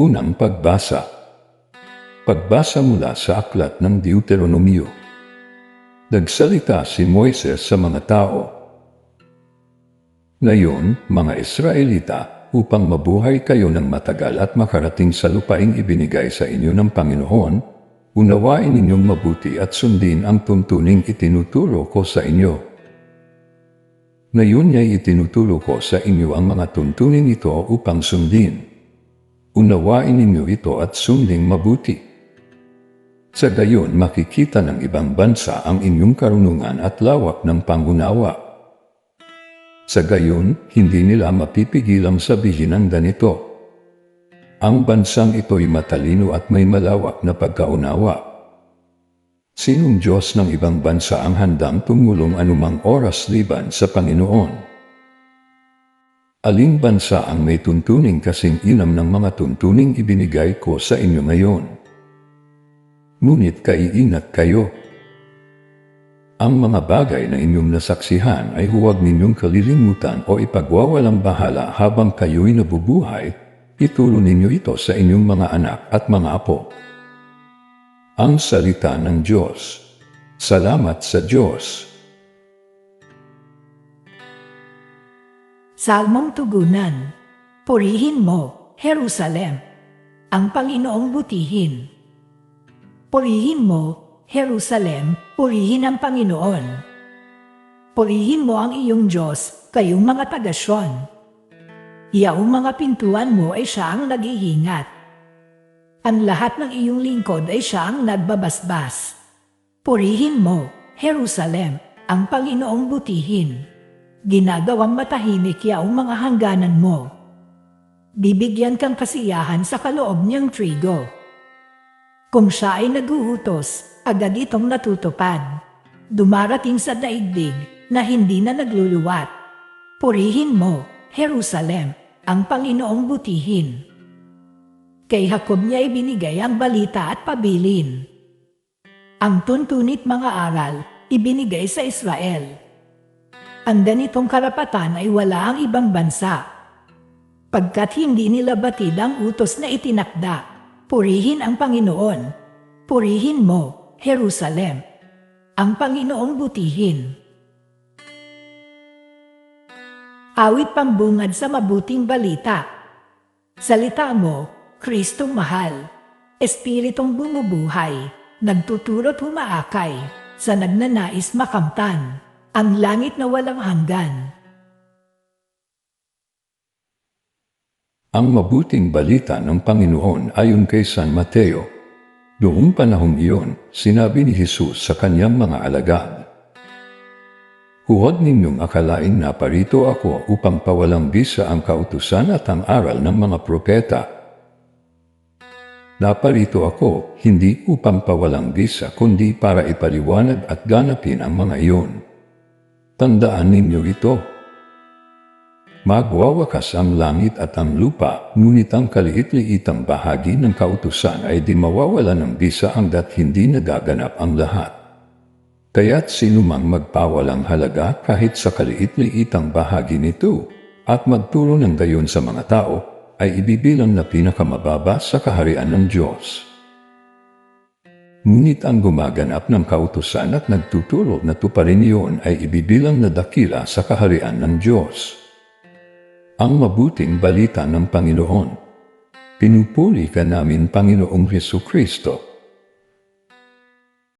Unang pagbasa. Pagbasa mula sa aklat ng Deuteronomio. Nagsalita si Moises sa mga tao. Ngayon, mga Israelita, upang mabuhay kayo ng matagal at makarating sa lupaing ibinigay sa inyo ng Panginoon, unawain ninyong mabuti at sundin ang tuntuning itinuturo ko sa inyo. Ngayon niya'y itinuturo ko sa inyo ang mga tuntunin ito upang sundin. Unawain ninyo ito at sunding mabuti. Sa gayon makikita ng ibang bansa ang inyong karunungan at lawak ng pangunawa. Sa gayon, hindi nila mapipigilang sabihin ang ganito. Ang bansang ito'y matalino at may malawak na pagkaunawa. Sinong Diyos ng ibang bansa ang handang tumulong anumang oras liban sa Panginoon? Aling bansa ang may tuntuning kasing inam ng mga tuntuning ibinigay ko sa inyo ngayon? Ngunit kaiingat kayo. Ang mga bagay na inyong nasaksihan ay huwag ninyong kalilimutan o ipagwawalang bahala habang kayo'y nabubuhay, ituro ninyo ito sa inyong mga anak at mga apo. Ang salita ng Diyos. Salamat sa Diyos. Salmong Tugunan Purihin mo, Jerusalem, ang Panginoong butihin. Purihin mo, Jerusalem, purihin ang Panginoon. Purihin mo ang iyong Diyos, kayong mga tagasyon. Iyaong mga pintuan mo ay siya ang naghihingat. Ang lahat ng iyong lingkod ay siya ang nagbabasbas. Purihin mo, Jerusalem, ang Panginoong butihin. Ginagawang matahimik yaong mga hangganan mo. Bibigyan kang kasiyahan sa kaloob niyang trigo. Kung siya ay naguutos, agad itong natutupad. Dumarating sa daigdig na hindi na nagluluwat. Purihin mo, Jerusalem, ang Panginoong butihin. Kay Jacob niya ibinigay ang balita at pabilin. Ang tuntunit mga aral, ibinigay sa Israel. Ang ganitong karapatan ay wala ang ibang bansa. Pagkat hindi nila batid ang utos na itinakda, purihin ang Panginoon. Purihin mo, Jerusalem. Ang Panginoong butihin. Awit pambungad sa mabuting balita. Salita mo, Kristong mahal. Espiritong bumubuhay, nagtutulot humaakay, sa nagnanais makamtan, ang langit na walang hanggan. Ang mabuting balita ng Panginoon ayon kay San Mateo. Noong panahong iyon, sinabi ni Jesus sa kanyang mga alagad, Huwag ninyong akalain na parito ako upang pawalang bisa ang kautusan at ang aral ng mga propeta. Naparito ako hindi upang pawalang bisa kundi para ipaliwanag at ganapin ang mga iyon. Tandaan ninyo ito. Magwawakas ang langit at ang lupa, ngunit ang kaliit-liitang bahagi ng kautusan ay di mawawala ng bisa hanggat hindi nagaganap ang lahat. Kaya't sinumang magpawalang halaga kahit sa kaliit-liitang bahagi nito at magturo ng gayon sa mga tao ay ibibilang na pinakamababa sa kaharian ng Diyos. Ngunit ang gumaganap ng kautusan at nagtuturo na tuparin iyon ay ibibilang na dakila sa kaharian ng Diyos. Ang mabuting balita ng Panginoon. Pinupuri ka namin, Panginoong Heso Kristo,